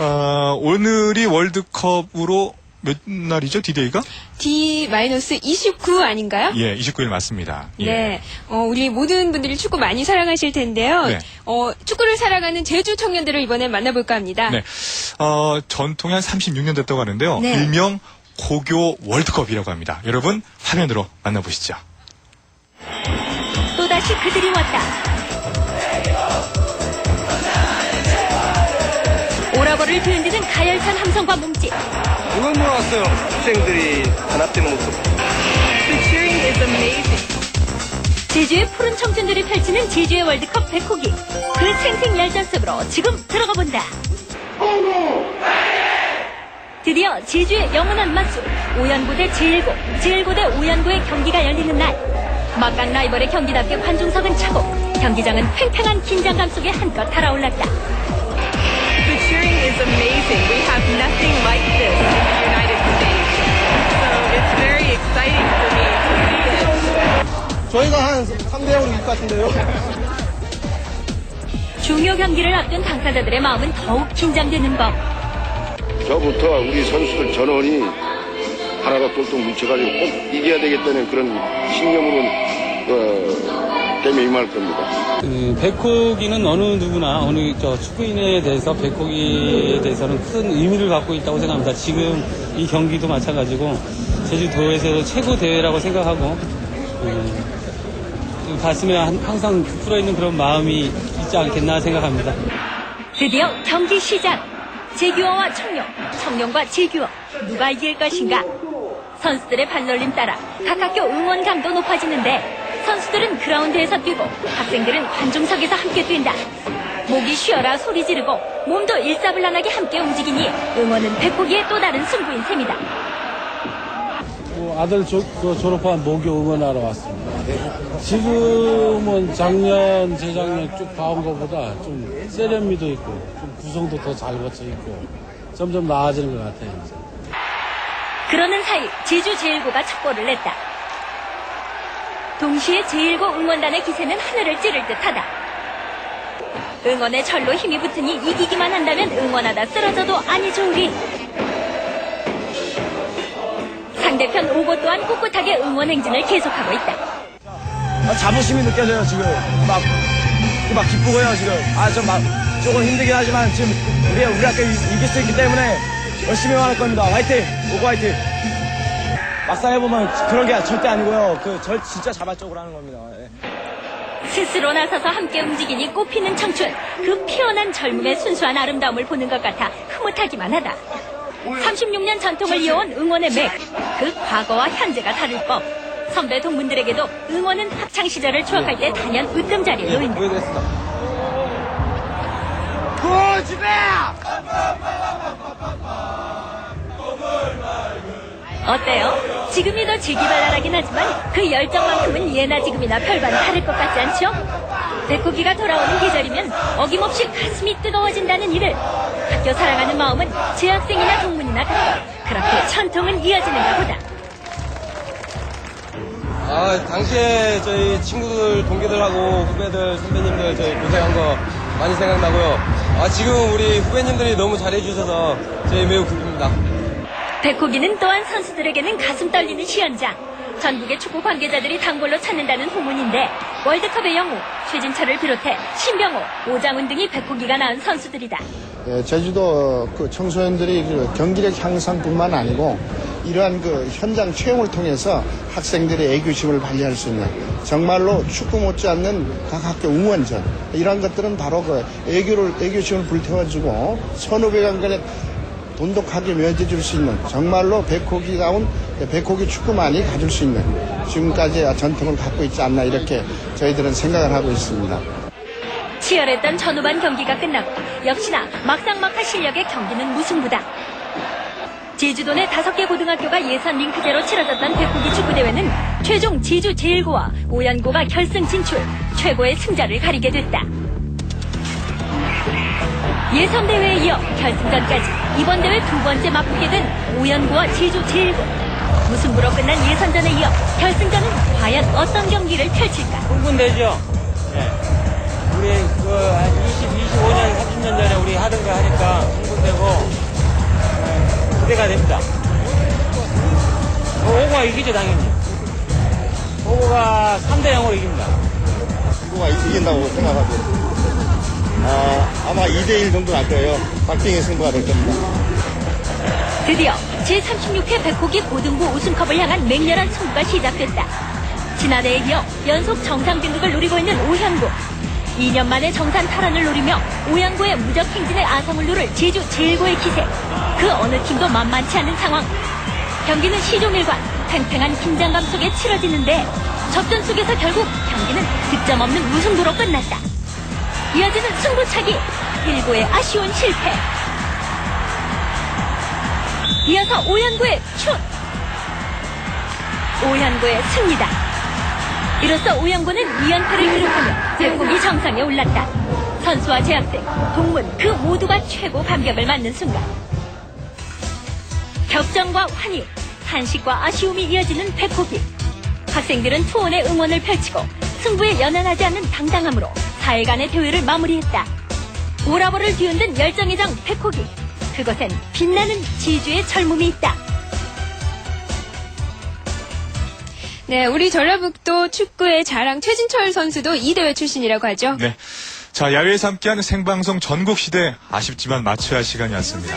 아, 오늘이 월드컵으로 몇 날이죠, 디데이가? D-29 아닌가요? 예, 29일 맞습니다. 예. 네. 어, 우리 모든 분들이 축구 많이 사랑하실 텐데요. 네. 어, 축구를 사랑하는 제주 청년들을 이번에 만나볼까 합니다. 네. 어, 전통이 한 36년 됐다고 하는데요. 네. 일명 고교 월드컵이라고 합니다. 여러분, 화면으로 만나보시죠. 또다시 그들이 왔다. 오라버를 뒤흔드는 가열찬 함성과 몸짓. 응원 보러 왔어요. 학생들이 단합되는 모습. 제주의 푸른 청춘들이 펼치는 제주의 월드컵 백호기. 그 생생 열전 속으로 지금 들어가 본다. 드디어 제주의 영원한 맞수 오연고 대 제일고, 제일고 대 오연고의 경기가 열리는 날. 막강 라이벌의 경기답게 관중석은 차고 경기장은 팽팽한 긴장감 속에 한껏 달아올랐다. Cheering is amazing. We have nothing like this in the United States. So it's very exciting for me to see this. 저희가 한 3대 0일 것 같은데요. 중요 경기를 앞둔 당사자들의 마음은 더욱 긴장되는 법. 저부터 우리 선수들 전원이 하나가 똘똘 뭉쳐가지고 꼭 이겨야 되겠다는 그런 신념으로 어, 게임에 임할 겁니다. 그 백호기는 어느 누구나 어느 저 축구인에 대해서 백호기에 대해서는 큰 의미를 갖고 있다고 생각합니다. 지금 이 경기도 마찬가지고 제주도에서 최고 대회라고 생각하고 음, 가슴에 한- 항상 부풀어 있는 그런 마음이 있지 않겠나 생각합니다. 드디어 경기 시작. 제규어와 청룡, 청룡과 제규어 누가 이길 것인가? 선수들의 발놀림 따라 각 학교 응원 강도 높아지는데 선수들은 그라운드에서 뛰고 학생들은 관중석에서 함께 뛴다. 목이 쉬어라 소리 지르고 몸도 일사불란하게 함께 움직이니 응원은 백호기의 또 다른 승부인 셈이다. 뭐 아들 조- 그 졸업한 모교 응원하러 왔습니다. 지금은 작년, 재작년 쭉 봐온 것보다 좀 세련미도 있고 좀 구성도 더잘 거쳐 있고 점점 나아지는 것 같아요. 이제. 그러는 사이 제주 제일고가 첫 골을 냈다. 동시에 제일고 응원단의 기세는 하늘을 찌를 듯하다. 응원의 절로 힘이 붙으니 이기기만 한다면 응원하다 쓰러져도 아니죠 우리. 상대편 오고 또한 꿋꿋하게 응원 행진을 계속하고 있다. 아, 자부심이 느껴져요, 지금. 막, 막 기쁘고요, 지금. 아, 좀 막, 조금 힘들긴 하지만 지금 우리, 우리 학교 이- 이길 수 있기 때문에 열심히 할 겁니다. 화이팅! 오고 화이팅! 막상 해보면 그런 게 절대 아니고요. 그, 절 진짜 자발적으로 하는 겁니다. 예. 스스로 나서서 함께 움직이니 꽃피는 청춘. 그 피어난 젊음의 순수한 아름다움을 보는 것 같아 흐뭇하기만 하다. 36년 전통을 이어온 응원의 맥. 그 과거와 현재가 다를 법. 선배 동문들에게도 응원은 학창 시절을 추억할 때 단연 으뜸 자리에 놓인다. 보여드렸습니다. 어때요? 지금이 더 지기발랄하긴 하지만 그 열정만큼은 예나 지금이나 별반 다를 것 같지 않죠? 백호기가 돌아오는 계절이면 어김없이 가슴이 뜨거워진다는 일을 학교 사랑하는 마음은 재학생이나 동문이나 같고 그렇게 전통은 이어지는가 보다. 아, 당시에 저희 친구들, 동기들하고 후배들, 선배님들 저희 고생한 거 많이 생각나고요. 아, 지금 우리 후배님들이 너무 잘해주셔서 저희 매우 기쁩니다. 백호기는 또한 선수들에게는 가슴 떨리는 시연장. 전국의 축구 관계자들이 단골로 찾는다는 후문인데 월드컵의 영웅 최진철을 비롯해 신병호, 오장훈 등이 백호기가 낳은 선수들이다. 예, 제주도 그 청소년들이 그 경기력 향상뿐만 아니고 이러한 그 현장 체험을 통해서 학생들의 애교심을 발휘할 수 있는 정말로 축구 못지않는 각 학교 응원전 이러한 것들은 바로 그 애교를 애교심을 불태워주고 선후배 간에 돈독하게 맺어줄 수 있는 정말로 백호기다운 백호기 축구만이 가질 수 있는 지금까지의 전통을 갖고 있지 않나 이렇게 저희들은 생각을 하고 있습니다. 치열했던 전후반 경기가 끝나고 역시나 막상막하 실력의 경기는 무승부다. 제주도 내 다섯 개 고등학교가 예선 링크제로 치러졌던 백호기 축구대회는 최종 제주 제일고와 오연고가 결승 진출, 최고의 승자를 가리게 됐다. 예선 대회에 이어 결승전까지 이번 대회 두 번째 맞붙게 된 오연고와 제주 제일고. 무승부로 끝난 예선전에 이어 결승전은 과연 어떤 경기를 펼칠까? 흥분되죠? 예. 우리 그 20, 25년, 30년 전에 우리 하던 거 하니까 흥분, 되고 네, 기대가 됩니다. 어, 오고가 이기죠 당연히. 오고가 3대 0으로 이깁니다. 누가 이긴다고 생각하고 아, 아마 2대1 정도 날 거예요. 박빙의 승부가 될 겁니다. 드디어 제36회 백호기 고등부 우승컵을 향한 맹렬한 승부가 시작됐다. 지난해에 이어 연속 정상 등극을 노리고 있는 오현구. 2년 만에 정산 탈환을 노리며 오양구의 무적 행진의 아성을 누를 제주 제일고의 기세. 그 어느 팀도 만만치 않은 상황. 경기는 시종일관 팽팽한 긴장감 속에 치러지는데 접전 속에서 결국 경기는 득점 없는 무승부로 끝났다. 이어지는 승부차기 1구의 아쉬운 실패. 이어서 오현구의 슛! 오현구의 승리다. 이로써 오현구는 2연패를 기록하며 백곡이 정상에 올랐다. 선수와 재학생, 동문 그 모두가 최고 반격을 맞는 순간. 격정과 환희, 한식과 아쉬움이 이어지는 백호기. 학생들은 투혼의 응원을 펼치고 승부에 연연하지 않는 당당함으로 4일간의 대회를 마무리했다. 오라버를 뒤흔든 열정의 장 백호기. 그것엔 빛나는 지주의 젊음이 있다. 네, 우리 전라북도 축구의 자랑 최진철 선수도 이 대회 출신이라고 하죠. 네. 자, 야외에서 함께하는 생방송 전국 시대 아쉽지만 마쳐야 할 시간이 왔습니다.